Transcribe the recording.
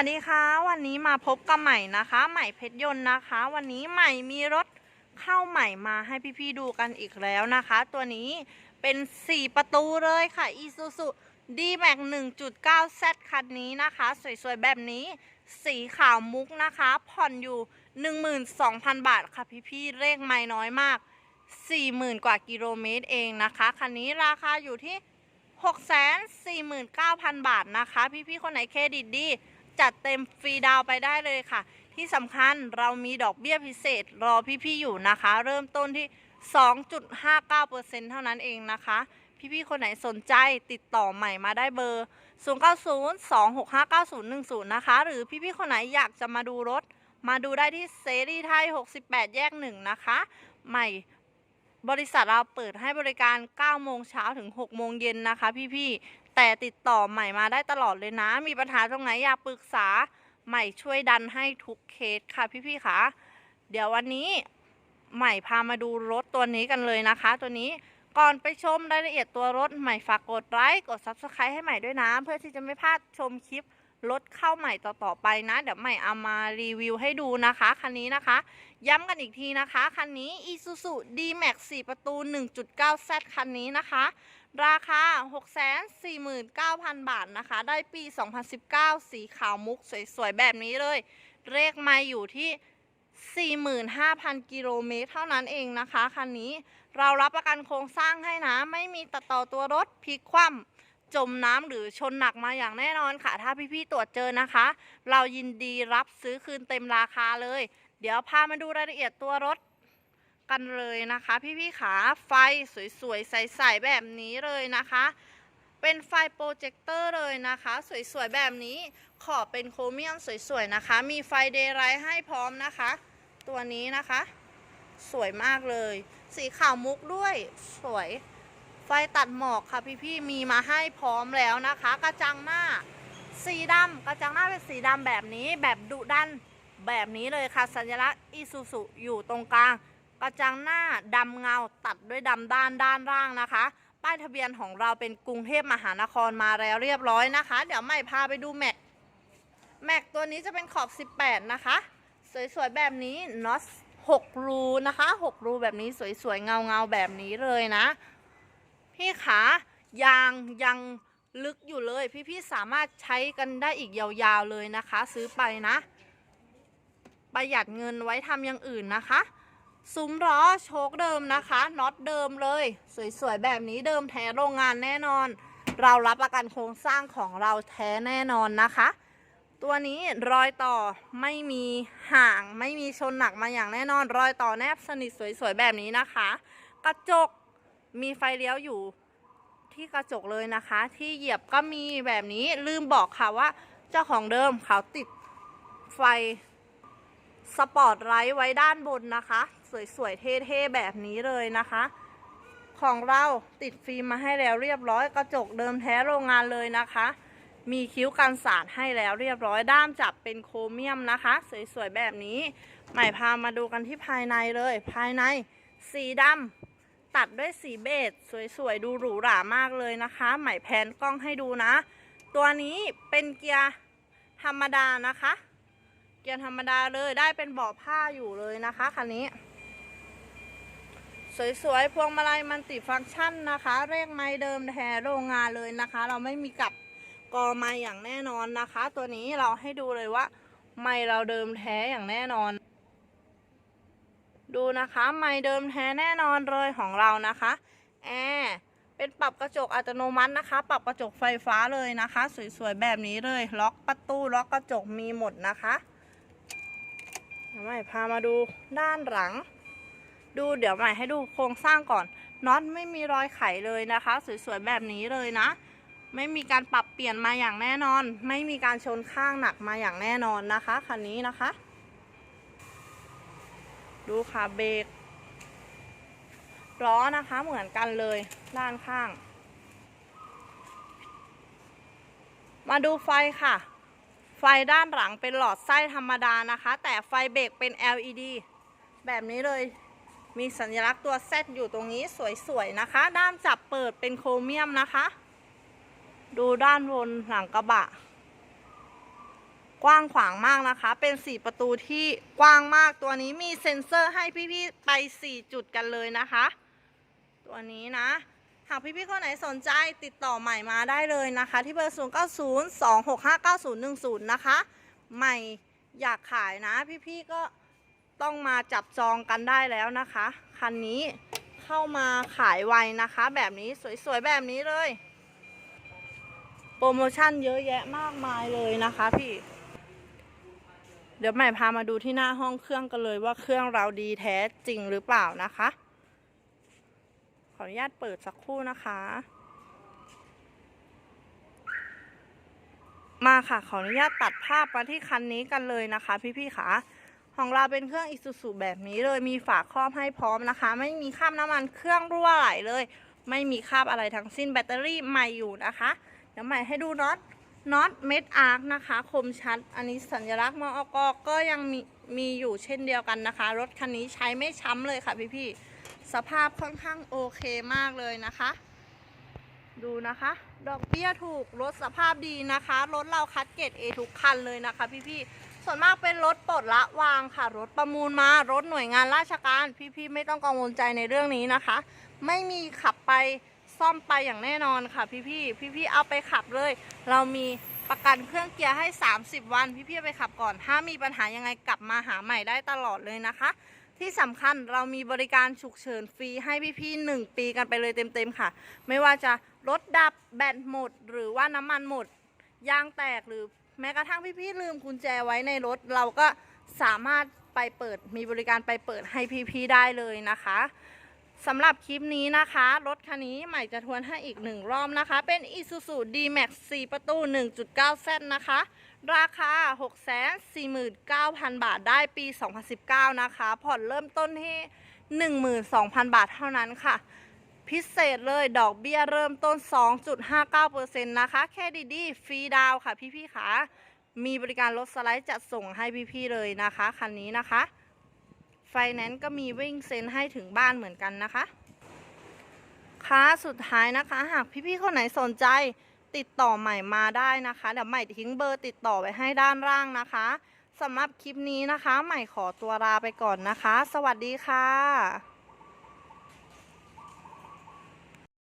วัสดีค่ะ วันนี้มาพบกับใหม่นะคะ ใหม่เพชรยนต์นะคะ วันนี้ใหม่มีรถเข้าใหม่มาให้พี่ๆดูกันอีกแล้วนะคะ ตัวนี้เป็น 4 ประตูเลยค่ะ Isuzu D-Max 1.9 Z คันนี้นะคะ สวยๆ แบบนี้สีขาวมุกนะคะ ผ่อนอยู่ 12,000 บาทค่ะพี่ๆเลขไม่น้อยมาก 40,000 กว่ากิโลเมตรเองนะคะ คันนี้ราคาอยู่ที่649,000 บาทนะคะ พี่ๆคนไหนเครดิตดี จัดเต็มฟรีดาวไปได้เลยค่ะ ที่สำคัญเรามีดอกเบี้ยพิเศษรอพี่ๆอยู่นะคะ เริ่มต้นที่ 2.59%เท่านั้นเองนะคะ พี่ๆคนไหนสนใจติดต่อใหม่มาได้เบอร์ 0902659010 นะคะ หรือพี่ๆคนไหนอยากจะมาดูรถ มาดูได้ที่เซรีไทย 68 แยกหนึ่งนะคะ ใหม่บริษัทเราเปิดให้บริการ 9 โมงเช้าถึง 6 โมงเย็นนะคะพี่ๆ แต่ติดต่อใหม่มาได้ตลอดเลยนะ มีปัญหาตรงไหนอยากปรึกษาใหม่ช่วยดันให้ทุกเคสค่ะพี่ๆค่ะเดี๋ยววันนี้ใหม่พามาดูรถตัวนี้กันเลยนะคะ ตัวนี้ก่อนไปชมรายละเอียดตัวรถใหม่ฝากกดไลค์กด Subscribe ให้ใหม่ด้วยนะ เพื่อที่จะไม่พลาดชมคลิปรถเข้าใหม่ต่อๆไปนะ เดี๋ยวใหม่เอามารีวิวให้ดูนะคะ คันนี้นะคะ ย้ำกันอีกทีนะคะ คันนี้ Isuzu D-Max 4 ประตู 1.9Z คันนี้นะคะ ราคา 649,000 บาทนะคะ ได้ปี 2019 สีขาวมุกสวยๆ แบบนี้เลย เลขไม่อยู่ที่ 45,000 กิโลเมตรเท่านั้นเองนะคะคันนี้เรารับประกันโครงสร้างให้นะ ไม่มีตัดต่อตัวรถพลิกคว่ำจมน้ำหรือชนหนักมาอย่างแน่นอนค่ะ ถ้าพี่ๆตรวจเจอนะคะ เรายินดีรับซื้อคืนเต็มราคาเลย เดี๋ยวพามาดูรายละเอียดตัวรถ กันเลยนะคะ พี่ๆขาไฟสวยๆ ใสๆ แบบนี้เลยนะคะ เป็นไฟโปรเจคเตอร์เลยนะคะ สวยๆ แบบนี้ขอบเป็นโครเมียมสวยๆ นะคะ มีไฟเดย์ไลท์ให้พร้อมนะคะ ตัวนี้นะคะ สวยมากเลย สีขาวมุกด้วยสวยไฟตัดหมอกค่ะพี่ๆมีมาให้พร้อมแล้วนะคะ กระจังหน้าสีดำกระจังหน้าเป็นสีดำแบบนี้แบบดุดันแบบนี้เลยค่ะสัญลักษณ์อิซูซุอยู่ตรงกลาง กระจังหน้าดำเงาตัดด้วยดำด้านด้านล่างนะคะ ป้ายทะเบียนของเราเป็นกรุงเทพมหานครมาแล้วเรียบร้อยนะคะ เดี๋ยวใหม่พาไปดูแม็กแม็กตัวนี้จะเป็นขอบ 18 นะคะ สวยๆแบบนี้น็อต6รูนะคะ6รูแบบนี้สวยๆเงาๆแบบนี้เลยนะ พี่ขายางยังลึกอยู่เลยพี่ๆสามารถใช้กันได้อีกยาวๆเลยนะคะ ซื้อไปนะ ประหยัดเงินไว้ทำอย่างอื่นนะคะ ซุ้มล้อโชคเดิมนะคะน็อตเดิมเลย สวยๆ แบบนี้เดิมแท้โรงงานแน่นอน เรารับประกันโครงสร้างของเราแท้แน่นอนนะคะ ตัวนี้รอยต่อไม่มีห่างไม่มีชนหนักมาอย่างแน่นอน รอยต่อแนบสนิทสวยๆ แบบนี้นะคะ กระจกมีไฟเลี้ยวอยู่ที่กระจกเลยนะคะ ที่เหยียบก็มีแบบนี้ลืมบอกค่ะว่า เจ้าของเดิมเขาติดไฟ สปอร์ตไลท์ไว้ด้านบนนะคะ สวยๆ เท่ๆ แบบนี้เลยนะคะ ของเราติดฟิล์มมาให้แล้วเรียบร้อยกระจกเดิมแท้โรงงานเลยนะคะ มีคิ้วกันสาดให้แล้วเรียบร้อยด้ามจับเป็นโครเมียมนะคะ สวยๆ แบบนี้ใหม่พามาดูกันที่ภายในเลย ภายในสีดำตัดด้วยสีเบจสวยๆ ดูหรูหรามากเลยนะคะ ใหม่แพนกล้องให้ดูนะ ตัวนี้เป็นเกียร์ธรรมดานะคะ กียร์ธรรมดาเลยได้เป็นเบาะผ้าอยู่เลยนะคะคันนี้ สวยๆพวงมาลัยมันติฟังก์ชันนะคะเลขไม้เดิมแท้โรงงานเลยนะคะ เราไม่มีกลับกอไม้อย่างแน่นอนนะคะ ตัวนี้เราให้ดูเลยว่า ไม้เราเดิมแท้อย่างแน่นอน ดูนะคะไม้เดิมแท้แน่นอนเลยของเรานะคะแอร์เป็นปรับกระจกอัตโนมัตินะคะ ปรับกระจกไฟฟ้าเลยนะคะ สวยๆแบบนี้เลย ล็อกประตูล็อกกระจกมีหมดนะคะ ดี๋ยวใหม่พามาดูด้านหลัง ดูเดี๋ยวใหม่ให้ดูโครงสร้างก่อนน็อตไม่มีรอยไขเลยนะคะ สวยๆแบบนี้เลยนะ ไม่มีการปรับเปลี่ยนมาอย่างแน่นอน ไม่มีการชนข้างหนักมาอย่างแน่นอนนะคะคันนี้นะคะ ดูค่ะเบรกล้อนะคะเหมือนกันเลยด้านข้าง มาดูไฟค่ะ ไฟด้านหลังเป็นหลอดไส้ธรรมดานะคะ แต่ไฟเบรกเป็น LED แบบนี้เลย มีสัญลักษณ์ตัว Z อยู่ตรงนี้สวยๆนะคะ ด้านจับเปิดเป็นโครเมียมนะคะ ดูด้านบนหลังกระบะ กว้างขวางมากนะคะ เป็น 4 ประตูที่กว้างมากตัวนี้มีเซ็นเซอร์ให้พี่ๆไป 4 จุดกันเลยนะคะ ตัวนี้นะ หากพี่ๆคนไหนสนใจติดต่อใหม่มาได้เลยนะคะ ที่เบอร์ 0 9 0 2 6 5 9 0 1 0 นะคะ ใหม่อยากขายนะ พี่ๆก็ต้องมาจับจองกันได้แล้วนะคะ คันนี้เข้ามาขายไวนะคะ แบบนี้สวยๆแบบนี้เลย โปรโมชั่นเยอะแยะมากมายเลยนะคะพี่ เดี๋ยวใหม่พามาดูที่หน้าห้องเครื่องกันเลยว่าเครื่องเราดีแท้จริงหรือเปล่านะคะ ออนุญาตเปิดสักครู่นะคะ มาค่ะขออนุญาตตัดภาพมาที่คันนี้กันเลยนะคะ พี่ๆค่ะของเราเป็นเครื่องอิซูซูแบบนี้เลยมีฝาครอบให้พร้อมนะคะ ไม่มีคราบน้ำมันเครื่องรั่วไหลเลย ไม่มีคราบอะไรทั้งสิ้นแบตเตอรี่ใหม่อยู่นะคะ เดี๋ยวใหม่ให้ดูน็อตน็อตเม็ดอาร์คนะคะ คมชัด อันนี้สัญลักษณ์มอกก็ยังมีมีอยู่เช่นเดียวกันนะคะ รถคันนี้ใช้ไม่ช้ำเลยค่ะพี่ๆ สภาพค่อนข้างโอเคมากเลยนะคะ ดูนะคะ ดอกเบี้ยถูกรถสภาพดีนะคะรถเราคัดเกรด A ทุกคันเลยนะคะ พี่ๆส่วนมากเป็นรถปลดละวางค่ะ รถประมูลมารถหน่วยงานราชการ พี่ๆไม่ต้องกังวลใจในเรื่องนี้นะคะ ไม่มีขับไปซ่อมไปอย่างแน่นอนค่ะ พี่ๆพี่ๆเอาไปขับเลย เรามีประกันเครื่องเกียร์ให้ 30 วัน พี่ๆไปขับก่อน ถ้ามีปัญหายังไงกลับมาหาใหม่ได้ตลอดเลยนะคะ ที่สำคัญเรามีบริการฉุกเฉินฟรีให้พี่ๆหนึ่งปีกันไปเลยเต็มๆค่ะ ไม่ว่าจะรถดับแบตหมด หรือว่าน้ำมันหมด ยางแตกหรือแม้กระทั่งพี่ๆลืมกุญแจไว้ในรถ เราก็สามารถไปเปิดมีบริการไปเปิดให้พี่ๆได้เลยนะคะสำหรับคลิปนี้นะคะ รถคันนี้ใหม่จะทวนให้อีกหนึ่งรอบนะคะ เป็น Isuzu D-Max 4 ประตู 1.9Z นะคะ ราคา 649,000 บาทได้ปี 2019 นะคะ ผ่อนเริ่มต้นที่ 12,000 บาทเท่านั้นค่ะ พิเศษเลยดอกเบี้ยเริ่มต้น 2.59%นะคะ แค่ดีๆฟรีดาวค่ะพี่ๆค่ะมีบริการรถสไลด์จัดส่งให้พี่ๆเลยนะคะ คันนี้นะคะ ไฟแนนซ์ก็มีวิ่งเซ็นให้ถึงบ้านเหมือนกันนะคะค่ะสุดท้ายนะคะ หากพี่ๆคนไหนสนใจ ติดต่อใหม่มาได้นะคะเดี๋ยวใหม่ทิ้งเบอร์ติดต่อไว้ให้ด้านล่างนะคะสำหรับคลิปนี้นะคะ ใหม่ขอตัวลาไปก่อนนะคะ สวัสดีค่ะ